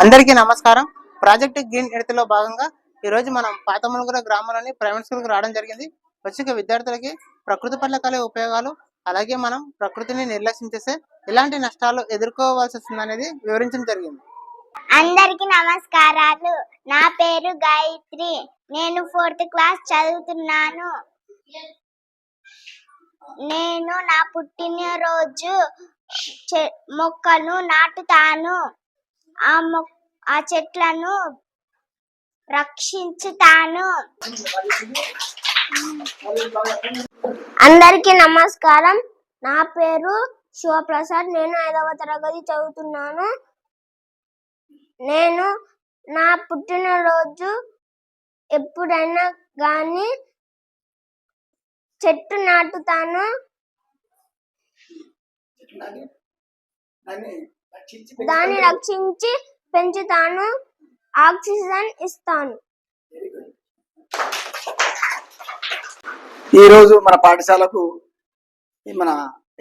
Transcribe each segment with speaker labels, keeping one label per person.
Speaker 1: అందరికీ నమస్కారం. Project green ఎడతలో భాగంగా ఈ రోజు మనం పాతమలుగుర గ్రామంలోని ప్రైవేట్ స్కూల్కి రావడం జరిగింది. వచ్చే విద్యార్థులకి ప్రకృతి పట్ల కలిగే ఉపయోగాలు అలాగే మనం ప్రకృతిని నిర్లక్ష్యం చేస్తే ఎలాంటి నష్టాలు ఎదుర్కోవాల్సి వస్తుంది అనేది వివరించడం జరిగింది.
Speaker 2: అందరికి నమస్కారాలు. నా పేరు గాయత్రి. నేను ఫోర్త్ క్లాస్ చదువుతున్నాను. నేను నా పుట్టినరోజు చె- మొక్కను నాటుతాను. ఆ మొ ఆ చెట్లను రక్షించుతాను. అందరికి నమస్కారం. నా పేరు శివప్రసాద్. నేను ఐదవ తరగతి చదువుతున్నాను. నేను నా పుట్టినరోజు ఎప్పుడైనా కానీ చెట్టు నాటుతాను. దాన్ని రక్షించి పెంచుతాను. ఆక్సిజన్ ఇస్తాను.
Speaker 3: ఈ రోజు మన పాఠశాలకు మన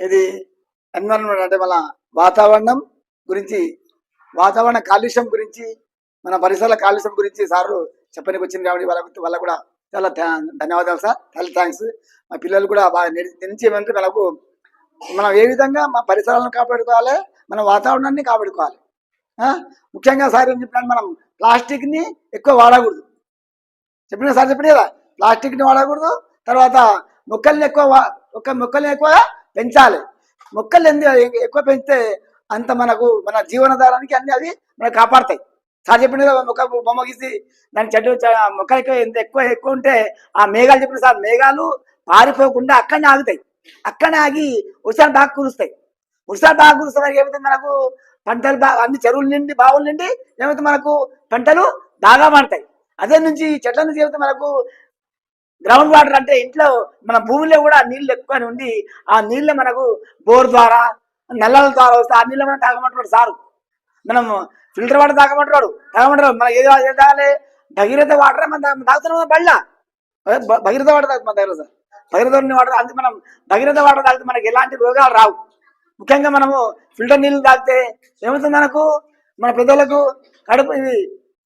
Speaker 3: ఇది ఎన్విరాన్మెంట్ అంటే మన వాతావరణం గురించి వాతావరణ కాలుష్యం గురించి మన పరిసరాల కాలుష్యం గురించి సార్లు చెప్పనికి వచ్చింది కాబట్టి వాళ్ళకు వాళ్ళకు కూడా చాలా ధన్యవాదాలు సార్. చాలా థ్యాంక్స్ మా పిల్లలు కూడా బాగా నుంచి ఏమంటే మనకు మనం ఏ విధంగా మా పరిసరాలను కాపాడుకోవాలి మన వాతావరణాన్ని కాపాడుకోవాలి. ముఖ్యంగా సార్ ఏం చెప్పినాడు మనం? ప్లాస్టిక్ని ఎక్కువ వాడకూడదు. చెప్పిన సార్ చెప్పిన కదా? ప్లాస్టిక్ని వాడకూడదు తర్వాత మొక్కల్ని ఎక్కువ ఒక మొక్కల్ని ఎక్కువ పెంచాలి. మొక్కలు ఎందు ఎక్కువ పెంచితే అంత మనకు మన జీవనాధారానికి అన్ని అవి మనకు కాపాడతాయి. సార్ చెప్పిన మొక్క బొమ్మ గీసి దాని చెట్టు మొక్కలు ఎక్కువ ఎంత ఎక్కువ ఎక్కువ ఉంటే ఆ మేఘాలు చెప్పిన సార్ మేఘాలు పారిపోకుండా అక్కడనే ఆగుతాయి. అక్కడనే ఆగి వర్షాలు బాగా కురుస్తాయి. వర్షాలు బాగా కురుస్తాయి ఏమైతే మనకు పంటలు బాగా అన్ని చెరువులు నిండి బావులు నిండి ఏమైతే మనకు పంటలు బాగా పండుతాయి అదే నుంచి చెట్ల నుంచి ఏమైతే మనకు గ్రౌండ్ వాటర్ అంటే ఇంట్లో మన భూమిలో కూడా నీళ్ళు ఎక్కువ ఉండి ఆ నీళ్ళు మనకు బోర్ ద్వారా నల్లల ద్వారా వస్తే ఆ నీళ్ళు మనం తాగమంటున్నాడు సారు. మనం ఫిల్టర్ వాటర్ తాగమంటున్నాడు. తాగమంటారు మనం ఏది తాగాలి. భగీరథ వాటర్ మనం తాగుతున్నాం బళ్ళ. భగీరథ వాటర్ తాగుతాం మన దగ్గర సార్ భగీరథ వాటర్ అందుకే మనం భగీరథ వాటర్ తాగితే మనకి ఎలాంటి రోగాలు రావు. ముఖ్యంగా మనము ఫిల్టర్ నీళ్ళు తాగితే ఏమవుతుంది మనకు? మన పెద్దలకు కడుపు ఇది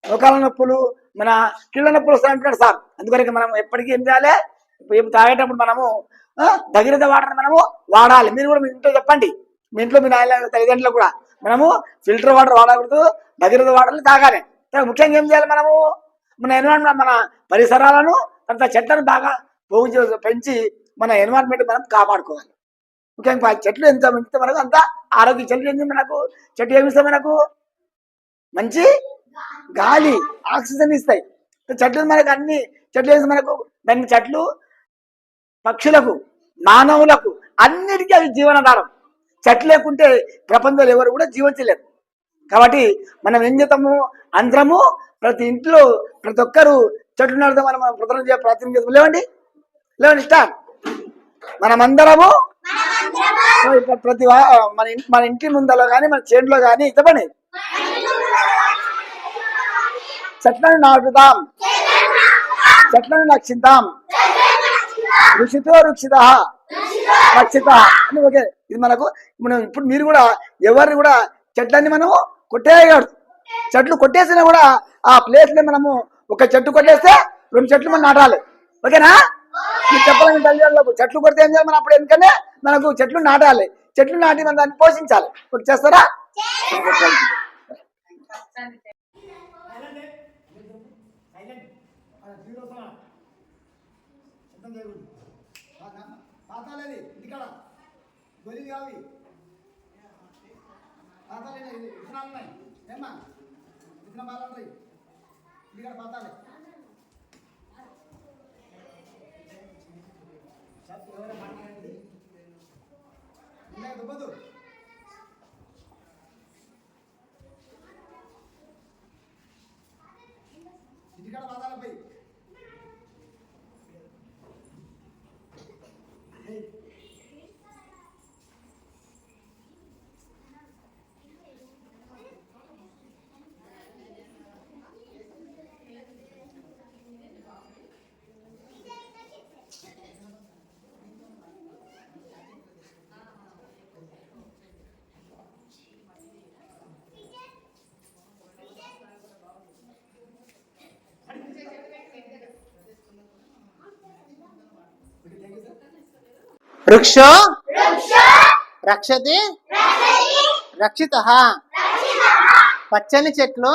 Speaker 3: మొకాల నొప్పులు మన కీళ్ళ నొప్పులు వస్తాయి అంటున్నాడు సార్. అందుకని మనం ఎప్పటికీ ఏం చేయాలి? ఇప్పుడు తాగేటప్పుడు మనము ఆ, వాటర్ని వాటర్ మనము వాడాలి. మీరు కూడా మీ ఇంట్లో చెప్పండి. మీ ఇంట్లో మీ నాయన తల్లిదండ్రులు కూడా. మనము ఫిల్టర్ వాటర్ వాడకూడదు భగీరథ వాటర్ని తాగాలి. ముఖ్యంగా ఏం చేయాలి మనము? మన ఎన్విరాన్మెంట్ మన పరిసరాలను అంత చెట్లను బాగా పోగు చేసి పెంచి మన ఎన్విరాన్మెంట్ మనం కాపాడుకోవాలి. ముఖ్యంగా చెట్లు ఎంత పెంచితే మనకు అంత ఆరోగ్య చెట్లు ఏంది మనకు? చెట్టు ఏమిస్తాయి మనకు? మంచి గాలి ఆక్సిజన్ ఇస్తాయి. చెట్లు మనకు అన్ని చెట్లు వేసి మనకు? దాన్ని చెట్లు పక్షులకు మానవులకు అన్నిటికీ అవి జీవనాధారం. చెట్లు లేకుంటే ప్రపంచంలో ఎవరు కూడా జీవించలేరు. కాబట్టి మనం ఏం చేద్దాము అందరము ప్రతి ఇంట్లో ప్రతి ఒక్కరు చెట్లు నాటుదాం మనం ప్రదర్శన చేయ ప్రయత్నం లేవండి? లేవండి స్టార్ మనమందరము ఇప్పుడు ప్రతి మన ఇంటి మన ఇంటి ముందలో కానీ మన చేనులో కానీ చెప్పండి చెట్లను నాటుదాం. చెట్లను రక్షిద్దాం. ఋషితో రుక్షిత. రక్షిత. అని ఓకే. ఇది మనకు మనం ఇప్పుడు మీరు కూడా ఎవరిని కూడా చెట్లన్నీ మనము కొట్టేయకూడదు. చెట్లు కొట్టేసినా కూడా ఆ ప్లేస్ మనము ఒక చెట్టు కొట్టేస్తే రెండు చెట్లు మనం నాటాలి. ఓకేనా? మీరు చెప్పాలని తల్లిదండ్రులకు చెట్లు కొడితే ఏం చేయాలి? మనం అప్పుడు ఎందుకంటే మనకు చెట్లు నాటాలి. చెట్లు నాటి మనం దాన్ని పోషించాలి. ఓకే చేస్తారా? పాతాలేది ఇంటికాడ గొలివి కావి పాతాలే విత్తనాలు ఉన్నాయి ఏమ్మా విత్తన బాగా ఇంటికాడ పాతాలే ఎవరైనా మాట్లాడండి దుబ్బదు ఇంటికాడ పాతాలపై
Speaker 1: వృక్షో రక్షతి రక్షిత పచ్చని చెట్లు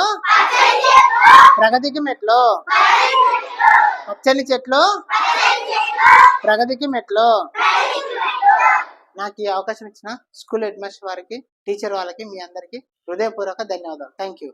Speaker 1: ప్రగతికి మెట్లు పచ్చని చెట్లు ప్రగతికి మెట్లు నాకు ఈ అవకాశం ఇచ్చిన స్కూల్ హెడ్ మాస్టర్ వారికి టీచర్ వాళ్ళకి మీ అందరికి హృదయపూర్వక ధన్యవాదాలు. Thank you